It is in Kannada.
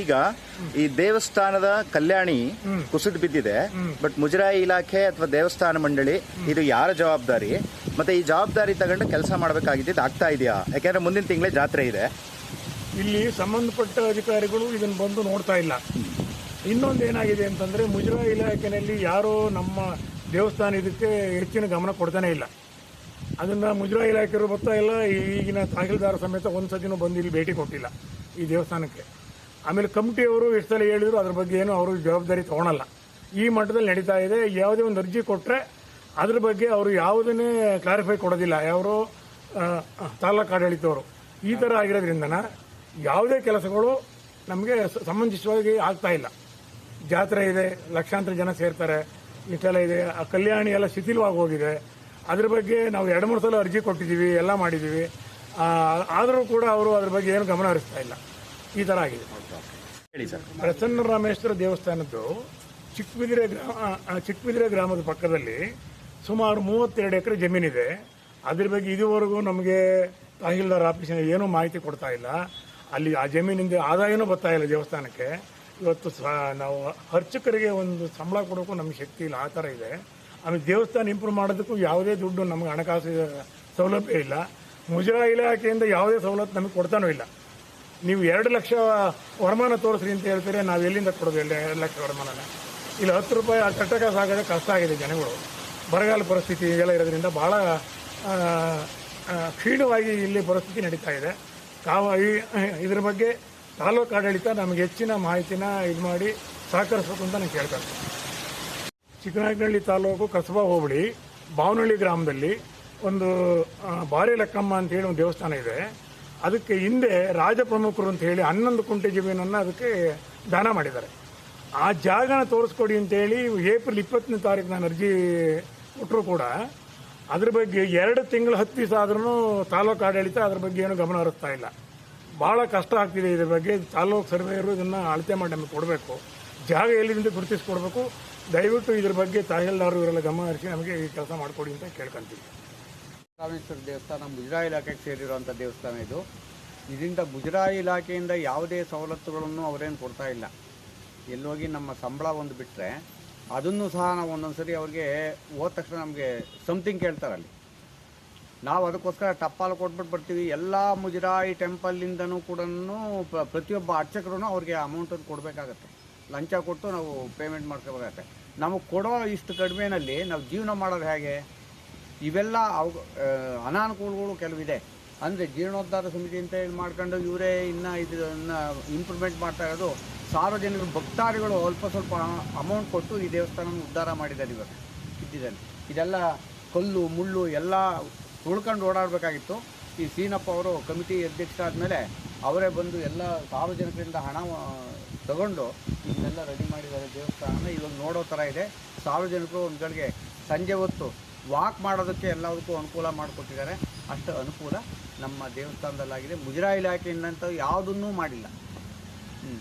ಈಗ ಈ ದೇವಸ್ಥಾನದ ಕಲ್ಯಾಣಿ ಕುಸಿದು ಬಿದ್ದಿದೆ. ಬಟ್ ಮುಜರಾಯಿ ಇಲಾಖೆ ಅಥವಾ ದೇವಸ್ಥಾನ ಮಂಡಳಿ ಇದು ಯಾರ ಜವಾಬ್ದಾರಿ? ಮತ್ತೆ ಈ ಜವಾಬ್ದಾರಿ ತಗೊಂಡು ಕೆಲಸ ಮಾಡಬೇಕಾಗಿದ್ದು ಆಗ್ತಾ ಇದೆಯಾ? ಯಾಕೆಂದ್ರೆ ಮುಂದಿನ ತಿಂಗಳೇ ಜಾತ್ರೆ ಇದೆ. ಇಲ್ಲಿ ಸಂಬಂಧಪಟ್ಟ ಅಧಿಕಾರಿಗಳು ಇದನ್ನು ಬಂದು ನೋಡ್ತಾ ಇಲ್ಲ. ಇನ್ನೊಂದು ಏನಾಗಿದೆ ಅಂತಂದ್ರೆ ಮುಜರಾಯಿ ಇಲಾಖೆಯಲ್ಲಿ ಯಾರೋ ನಮ್ಮ ದೇವಸ್ಥಾನ ಇದಕ್ಕೆ ಹೆಚ್ಚಿನ ಗಮನ ಕೊಡ್ತಾನೆ ಇಲ್ಲ. ಅದನ್ನ ಮುಜರಾಯಿ ಇಲಾಖೆಯವರು ಬರ್ತಾ ಇಲ್ಲ. ಈಗಿನ ತಹಸೀಲ್ದಾರ್ ಸಮೇತ ಒಂದು ಸತಿನೂ ಬಂದು ಇಲ್ಲಿ ಭೇಟಿ ಕೊಟ್ಟಿಲ್ಲ ಈ ದೇವಸ್ಥಾನಕ್ಕೆ. ಆಮೇಲೆ ಕಮಿಟಿಯವರು ಎಷ್ಟು ಸಲ ಹೇಳಿದ್ರು ಅದ್ರ ಬಗ್ಗೆ ಏನು ಅವರು ಜವಾಬ್ದಾರಿ ತಗೊಳಲ್ಲ. ಈ ಮಟ್ಟದಲ್ಲಿ ನಡೀತಾ ಇದೆ, ಯಾವುದೇ ಒಂದು ಅರ್ಜಿ ಕೊಟ್ಟರೆ ಅದ್ರ ಬಗ್ಗೆ ಅವರು ಯಾವುದನ್ನೇ ಕ್ಲಾರಿಫೈ ಕೊಡೋದಿಲ್ಲ. ಯಾರು ತಾಲೂಕು ಆಡಳಿತವರು. ಈ ಥರ ಆಗಿರೋದ್ರಿಂದ ಯಾವುದೇ ಕೆಲಸಗಳು ನಮಗೆ ಸಂಬಂಧಿಸುವಾಗಿ ಆಗ್ತಾ ಇಲ್ಲ. ಜಾತ್ರೆ ಇದೆ, ಲಕ್ಷಾಂತರ ಜನ ಸೇರ್ತಾರೆ, ಇಷ್ಟೆಲ್ಲ ಇದೆ, ಆ ಕಲ್ಯಾಣಿ ಎಲ್ಲ ಶಿಥಿಲವಾಗಿ ಹೋಗಿದೆ. ಅದ್ರ ಬಗ್ಗೆ ನಾವು ಎರಡು, ಮೂರು ಸಲ ಅರ್ಜಿ ಕೊಟ್ಟಿದ್ದೀವಿ, ಎಲ್ಲ ಮಾಡಿದ್ದೀವಿ. ಆದರೂ ಕೂಡ ಅವರು ಅದ್ರ ಬಗ್ಗೆ ಏನು ಗಮನ ಹರಿಸ್ತಾ ಇಲ್ಲ. ಈ ಥರ ಆಗಿದೆ. ಹೇಳಿ ಸರ್. ಪ್ರಸನ್ನ ರಾಮೇಶ್ವರ ದೇವಸ್ಥಾನದ್ದು ಚಿಕ್ಕಬಿದಿರೆ ಗ್ರಾಮ ಚಿಕ್ಕಬಿದಿರೆ ಗ್ರಾಮದ ಪಕ್ಕದಲ್ಲಿ ಸುಮಾರು ಮೂವತ್ತೆರಡು ಎಕರೆ ಜಮೀನಿದೆ. ಅದ್ರ ಬಗ್ಗೆ ಇದುವರೆಗೂ ನಮಗೆ ತಹಶೀಲ್ದಾರ್ ಆಫೀಸಿನ ಏನೂ ಮಾಹಿತಿ ಕೊಡ್ತಾ ಇಲ್ಲ. ಅಲ್ಲಿ ಆ ಜಮೀನಿಂದ ಆದಾಯನೂ ಬರ್ತಾ ಇಲ್ಲ ದೇವಸ್ಥಾನಕ್ಕೆ. ಇವತ್ತು ಸ ನಾವು ಅರ್ಚಕರಿಗೆ ಒಂದು ಸಂಬಳ ಕೊಡೋಕ್ಕೂ ನಮಗೆ ಶಕ್ತಿ ಇಲ್ಲ. ಆ ಥರ ಇದೆ. ಆಮೇಲೆ ದೇವಸ್ಥಾನ ಇಂಪ್ರೂವ್ ಮಾಡೋದಕ್ಕೂ ಯಾವುದೇ ದುಡ್ಡು ನಮಗೆ ಹಣಕಾಸು ಸೌಲಭ್ಯ ಇಲ್ಲ. ಮುಜರಾ ಇಲಾಖೆಯಿಂದ ಯಾವುದೇ ಸವಲತ್ತು ನಮಗೆ ಕೊಡ್ತಾನೂ ಇಲ್ಲ. ನೀವು ಎರಡು ಲಕ್ಷ ವರಮಾನ ತೋರಿಸ್ರಿ ಅಂತ ಹೇಳ್ತೀರಿ, ನಾವು ಎಲ್ಲಿಂದ ಕೊಡೋದು ಎಲ್ಲ ಎರಡು ಲಕ್ಷ ವರಮಾನನ? ಇಲ್ಲಿ, ಹತ್ತು ರೂಪಾಯಿ ಆ ಕಟ್ಟಕ ಸಾಗೋದೇ ಕಷ್ಟ ಆಗಿದೆ ಜನಗಳು. ಬರಗಾಲ ಪರಿಸ್ಥಿತಿ ಇದೆಲ್ಲ ಇರೋದ್ರಿಂದ ಭಾಳ ಕ್ಷೀಣವಾಗಿ ಇಲ್ಲಿ ಪರಿಸ್ಥಿತಿ ನಡೀತಾ ಇದೆ. ತಾವು ಇದ್ರ ಬಗ್ಗೆ ತಾಲೂಕು ಆಡಳಿತ ನಮಗೆ ಹೆಚ್ಚಿನ ಮಾಹಿತಿನ ಇದು ಮಾಡಿ ಸಹಕರಿಸಬೇಕು ಅಂತ ನಾನು ಕೇಳ್ತೇನೆ ಚಿಕ್ಕನಾಯಕನಹಳ್ಳಿ ತಾಲೂಕು ಕಸಬಾ ಹೋಬಳಿ, ಬಾವನಹಳ್ಳಿ ಗ್ರಾಮದಲ್ಲಿ ಒಂದು ಬಾರಿ ಲೆಕ್ಕಮ್ಮ ಅಂತ ಹೇಳಿ ಒಂದು ದೇವಸ್ಥಾನ ಇದೆ. ಅದಕ್ಕೆ ಹಿಂದೆ ರಾಜಪ್ರಮುಖರು ಅಂತ ಹೇಳಿ ಹನ್ನೊಂದು ಕುಂಟೆ ಜಮೀನನ್ನು ಅದಕ್ಕೆ ದಾನ ಮಾಡಿದ್ದಾರೆ. ಆ ಜಾಗನ ತೋರಿಸ್ಕೊಡಿ ಅಂತೇಳಿ ಏಪ್ರಿಲ್ ಇಪ್ಪತ್ತನೇ ತಾರೀಕು ನಾನು ಅರ್ಜಿ ಕೊಟ್ಟರು ಕೂಡ ಅದ್ರ ಬಗ್ಗೆ ಎರಡು ತಿಂಗಳು ಹತ್ತು ದಿವಸ ಆದ್ರೂ ತಾಲೂಕು ಆಡಳಿತ ಅದ್ರ ಬಗ್ಗೆ ಏನು ಗಮನ ಹರಿಸ್ತಾ ಇಲ್ಲ. ಭಾಳ ಕಷ್ಟ ಆಗ್ತಿದೆ ಇದ್ರ ಬಗ್ಗೆ. ತಾಲೂಕು ಸರ್ವೇಯರು ಇದನ್ನು ಅಳತೆ ಮಾಡಿ ನಮಗೆ ಕೊಡಬೇಕು. ಜಾಗ ಎಲ್ಲಿಂದ ಗುರುತಿಸ್ಕೊಡ್ಬೇಕು. ದಯವಿಟ್ಟು ಇದ್ರ ಬಗ್ಗೆ ತಹಸೀಲ್ದಾರರು ಇವರೆಲ್ಲ ಗಮನ ಹರಿಸಿ ನಮಗೆ ಈ ಕೆಲಸ ಮಾಡಿಕೊಡಿ ಅಂತ ಕೇಳ್ಕೊಂತೀವಿ. ರಾಮೇಶ್ವರ ದೇವಸ್ಥಾನ ಮುಜರಾಯಿ ಇಲಾಖೆಗೆ ಸೇರಿರುವಂಥ ದೇವಸ್ಥಾನ ಇದು. ಇದರಿಂದ ಮುಜರಾಯಿ ಇಲಾಖೆಯಿಂದ ಯಾವುದೇ ಸವಲತ್ತುಗಳನ್ನು ಅವರೇನು ಕೊಡ್ತಾ ಇಲ್ಲ. ಎಲ್ಲೋಗಿ ನಮ್ಮ ಸಂಬಳ ಒಂದು ಬಿಟ್ಟರೆ ಅದನ್ನು ಸಹ ನಾವು ಒಂದೊಂದು ಸರಿ ಅವ್ರಿಗೆ ಹೋದ ತಕ್ಷಣ ನಮಗೆ ಸಮಥಿಂಗ್ ಕೇಳ್ತಾರೆ ಅಲ್ಲಿ. ನಾವು ಅದಕ್ಕೋಸ್ಕರ ಟಪ್ಪಾಲು ಕೊಟ್ಬಿಟ್ಟು ಬರ್ತೀವಿ. ಎಲ್ಲ ಮುಜರಾಯಿ ಟೆಂಪಲ್ಲಿಂದನೂ ಕೂಡ ಪ್ರತಿಯೊಬ್ಬ ಅರ್ಚಕರೂ ಅವ್ರಿಗೆ ಅಮೌಂಟನ್ನು ಕೊಡಬೇಕಾಗತ್ತೆ. ಲಂಚ ಕೊಟ್ಟು ನಾವು ಪೇಮೆಂಟ್ ಮಾಡ್ಕೋಬೇಕಾಗತ್ತೆ. ನಮಗೆ ಕೊಡೋ ಇಷ್ಟು ಕಡಿಮೆನಲ್ಲಿ ನಾವು ಜೀವನ ಮಾಡೋದು ಹೇಗೆ? ಇವೆಲ್ಲ ಅವ ಅನಾನುಕೂಲಗಳು ಕೆಲವಿದೆ. ಅಂದರೆ ಜೀರ್ಣೋದ್ಧಾರ ಸಮಿತಿ ಅಂತ ಹೇಳಿ ಮಾಡ್ಕೊಂಡು ಇವರೇ ಇನ್ನು ಇದನ್ನು ಇಂಪ್ರೂವ್ಮೆಂಟ್ ಮಾಡ್ತಾ ಇರೋದು ಸಾರ್ವಜನಿಕರು ಭಕ್ತಾದಿಗಳು ಅಲ್ಪ ಸ್ವಲ್ಪ ಅಮೌಂಟ್ ಕೊಟ್ಟು ಈ ದೇವಸ್ಥಾನ ಉದ್ಧಾರ ಮಾಡಿದ್ದಾರೆ ಇವಾಗ ಇದ್ದಿದ್ದಾನೆ ಇದೆಲ್ಲ ಕಲ್ಲು, ಮುಳ್ಳು ಎಲ್ಲ ಉಳ್ಕೊಂಡು ಓಡಾಡಬೇಕಾಗಿತ್ತು. ಈ ಸೀನಪ್ಪ ಅವರು ಕಮಿಟಿ ಅಧ್ಯಕ್ಷ ಆದಮೇಲೆ ಅವರೇ ಬಂದು ಎಲ್ಲ ಸಾರ್ವಜನಿಕರಿಂದ ಹಣ ತಗೊಂಡು ಇದನ್ನೆಲ್ಲ ರೆಡಿ ಮಾಡಿದ್ದಾರೆ ದೇವಸ್ಥಾನ ಇವಾಗ ನೋಡೋ ಥರ ಇದೆ. ಸಾರ್ವಜನಿಕರು ಒಂದು ಗಳಿಗೆ ಸಂಜೆ ಹೊತ್ತು ವಾಕ್ ಮಾಡೋದಕ್ಕೆ ಎಲ್ಲದಕ್ಕೂ ಅನುಕೂಲ ಮಾಡಿಕೊಟ್ಟಿದ್ದಾರೆ. ಅಷ್ಟು ಅನುಕೂಲ ನಮ್ಮ ದೇವಸ್ಥಾನದಲ್ಲಾಗಿದೆ. ಮುಜರಾಯಿ ಇಲಾಖೆಯಿಂದಂಥ ಯಾವುದನ್ನೂ ಮಾಡಿಲ್ಲ. ಹ್ಞೂ